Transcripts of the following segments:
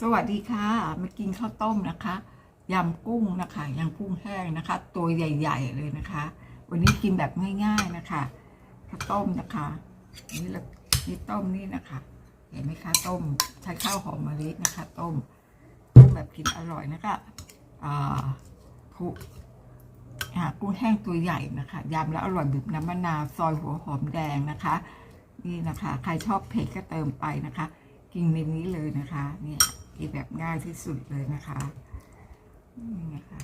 สวัสดีค่ะมากินข้าวต้มนะคะยำกุ้งนะคะยำกุ้งแห้งนะคะ ตัวใหญ่ ๆ เลยนะคะ วันนี้กินแบบง่าย ๆนะคะข้าวต้มนะคะนี่ละนี่ต้มนี่นะคะ เห็นไหมคะต้มใช้ข้าวหอมมะลินะคะ ต้มต้มแบบกินอร่อยนะคะอ่าคุอ่ากุ้งแห้งตัวใหญ่นะคะยำแล้วอร่อยบีบน้ำมะนาวซอยหัวหอมแดงนะคะ นี่นะคะ ใครชอบเผ็ดก็เติมไปนะคะ กินในนี้เลยนะคะ เนี่ย กินแบบง่ายที่สุดเลยนะคะนี่นะคะ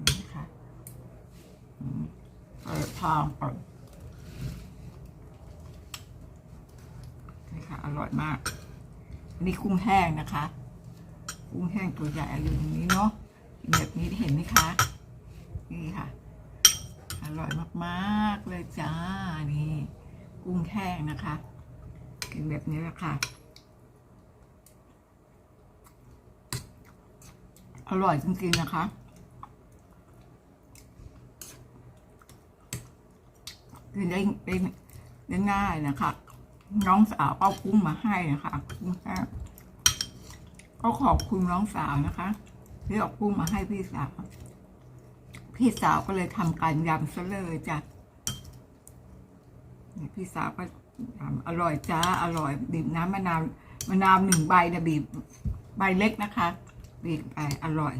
นี่นะคะเปิดทองก่อนนี่ค่ะอร่อยมากนนี้กุ้งแห้งนะคะกุ้งแห้งตัวใหญ่อยู่ตรงนี้เนาะแบบนี้เห็นไหมคะ นี่ค่ะ อร่อยมากๆเลยจ้า นี่ กุ้งแห้งนะคะกินแบบนี้แหละค่ะ อร่อยจริงๆนะคะ กินได้ได้ได้ง่ายนะคะ น้องสาวเอากุ้งมาให้นะคะกุ้งแห้งก็ขอบคุณน้องสาวนะคะที่เอากุ้งมาให้พี่สาว พี่สาวก็เลยทำการยำซะเลยจ้ะพี่สาวก็ทำอร่อยจ้า อร่อยบีบน้ำมะนาวมะนาวหนึ่งใบนะบีบใบเล็กนะคะ บีบไปอร่อย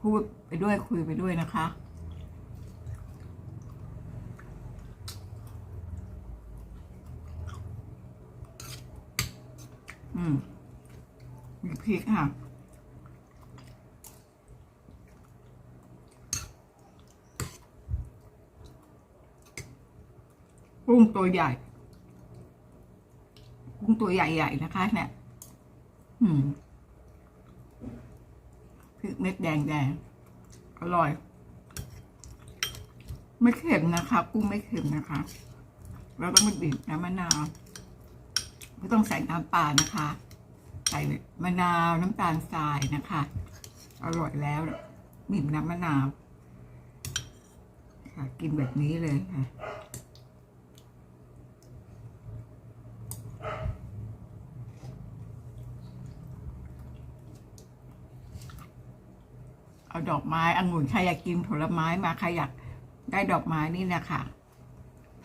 พูดไปด้วยคุยไปด้วยนะคะ อืมมีพริกค่ะกุ้งตัวใหญ่กุ้งตัวใหญ่ๆนะคะ เนี่ย อืม ริกเม็ดแดงๆอร่อย ไม่เค็มนะคะ กุ้งไม่เค็มนะคะเราต้องมาบีบน้ำมะนาว ไม่ต้องใส่น้ำปลานะคะ ใส่มะนาวน้ำตาลทรายนะคะ อร่อยแล้วบีบน้ำมะนาว ค่ะ กินแบบนี้เลยค่ะ เอาดอกไม้องุ่นใครอยากกินผลไม้มาใครอยากได้ดอกไม้นี่นะคะ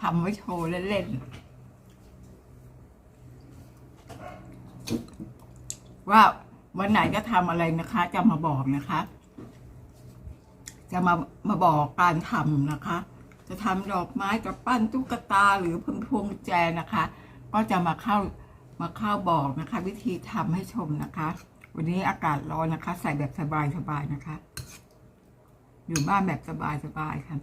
ทำไว้โชว์เล่นๆว่าวันไหนจะทำอะไรนะคะ จะมาบอกนะคะ จะมามาบอกการทำนะคะ จะทำดอกไม้กับปั้นตุ๊กตาหรือพวงพวงแจนะคะ ก็จะมาเข้ามาเข้าบอกนะคะ วิธีทำให้ชมนะคะ วันนี้อากาศร้อนนะคะ ใส่แบบสบายๆนะคะ อยู่บ้านแบบสบายๆค่ะ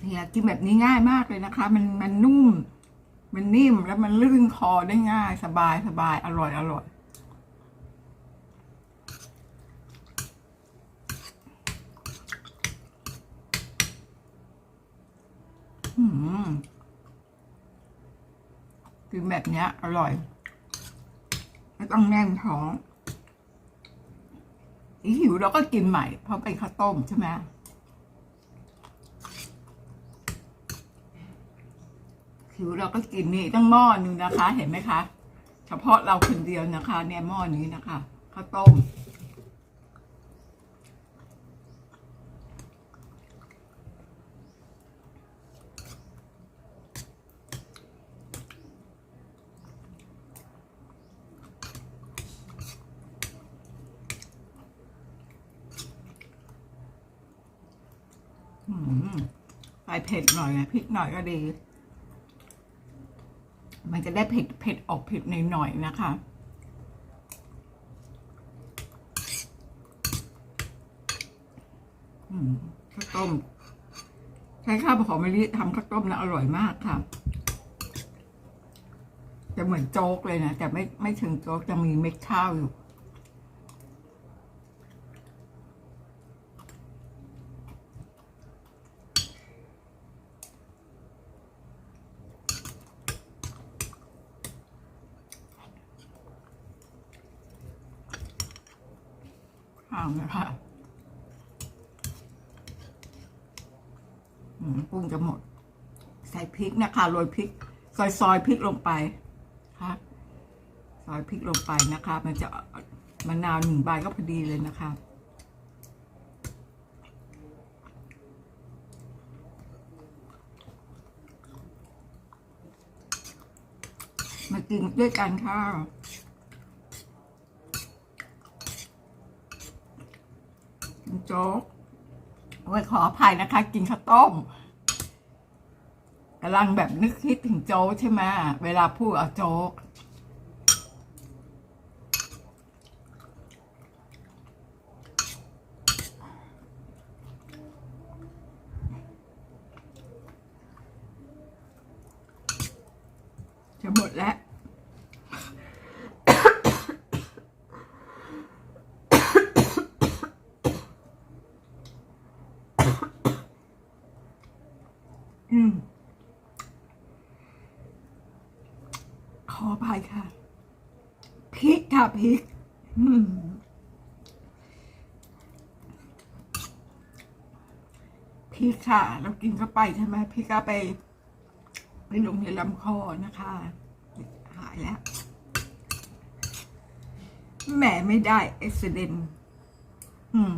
เนี่ยกินแบบนี้ง่ายมากเลยนะคะ มันมันนุ่ม มันนิ่มแล้วมันลื่นคอได้ง่าย สบายสบายอร่อยอร่อยอืม กินแบบเนี้ยอร่อย ไม่ต้องแน่นท้องอีหิวเราก็กินใหม่ เพราะเป็นข้าวต้มใช่ไหมหิวเราก็กินนี่ตั้งหม้อนึงนะคะ เห็นไหมคะ เฉพาะเราคนเดียวนะคะ เนี่ยหม้อนี้นะคะข้าวต้ม ใส่เผ็ดหน่อยนะพริกหน่อยก็ดี มันจะได้เผ็ดเผ็ดออกเผ็ดหน่อยๆนะคะข้าวต้ม ใช้ข้าวหอมมะลิทำข้าวต้มนะอร่อยมากค่ะจะเหมือนโจ๊กเลยนะ แต่ไม่ไม่ถึงโจ๊กจะมีเม็ดข้าวอยู่าวนะคะอืมกุ้งจะหมด ใส่พริกนะคะโรยพริก ซอยซอยพริกลงไปค่ะซอยพริกลงไปนะคะ มันจะมะนาวหนึ่งใบก็พอดีเลยนะคะมากินด้วยกันค่ะกิน โจ๊กโอ้ยขออภัยนะคะ กินข้าวต้มกำลังแบบนึกคิดถึงโจ๊กใช่ไหมเวลาพูดเอาโจ๊กจะหมดแล้ว อืม ข ออภัยค่ะพริกค่ะพริกพริกค่ะ เรากินเข้าไปใช่ไหมพริกก็ไป ไปลงในลำคอนะคะ หายแล้วแหมไม่ได้เอ็กซิเดนอืม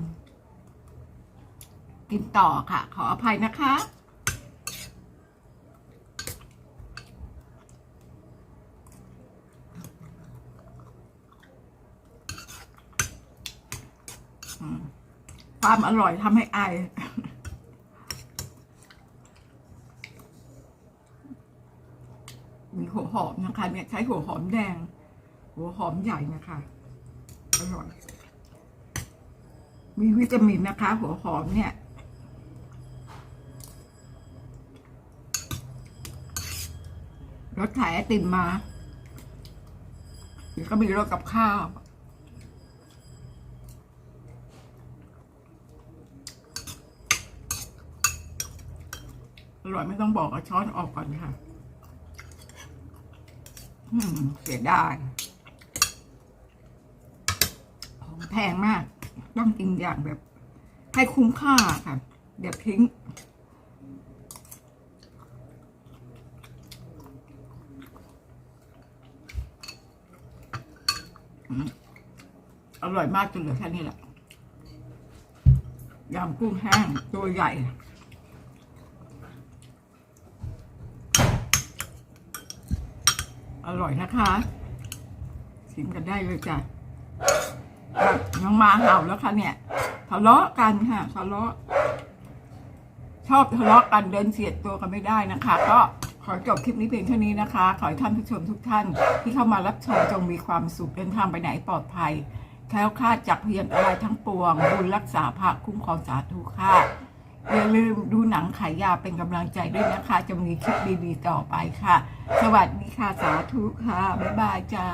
กินต่อค่ะ ขออภัยนะคะ ความอร่อยทำให้ไอายมีหัวหอมนะคะเนี่ยใช้หัวหอมแดง หัวหอมใหญ่นะคะอร่อยมีวิตามินนะคะ หัวหอมเนี่ยรถขายไอติมมาเดี๋ยวก็มีรถกับข้าว อร่อยไม่ต้องบอกเอาช้อนออกก่อนค่ะเสียดายของแพงมาก ต้องกินอย่างแบบ ให้คุ้มค่าค่ะเดี๋ยวทิ้งอืมอร่อยมากจนเหลือแค่นี้แหละยำกุ้งแห้งตัวใหญ่ ร่อยนะคะ ชิมกันได้เลยจ้ะอะน้องมาเห่าแล้วค่ะเนี่ยทะเลาะกันค่ะทะเลาะชอบทะเลาะกันเดินเสียดตัวกันไม่ได้นะคะ ก็ขอจบคลิปนี้เพียงเท่านี้นะคะ ขอให้ท่านผู้ชมทุกท่าน ที่เข้ามารับชมจงมีความสุขเดินทางไปไหนปลอดภัยแคล้วคลาดจากพยันอะไรายทั้งปวงบุญรักษาภาคคุ้มครองสาธุค่ะอย่าลืมดูหนังขายยาเป็นกำลังใจด้วยนะคะ จะมีคลิปดีๆต่อไปค่ะ สวัสดีค่ะ สาธุค่ะ บ๊ายบายจ้า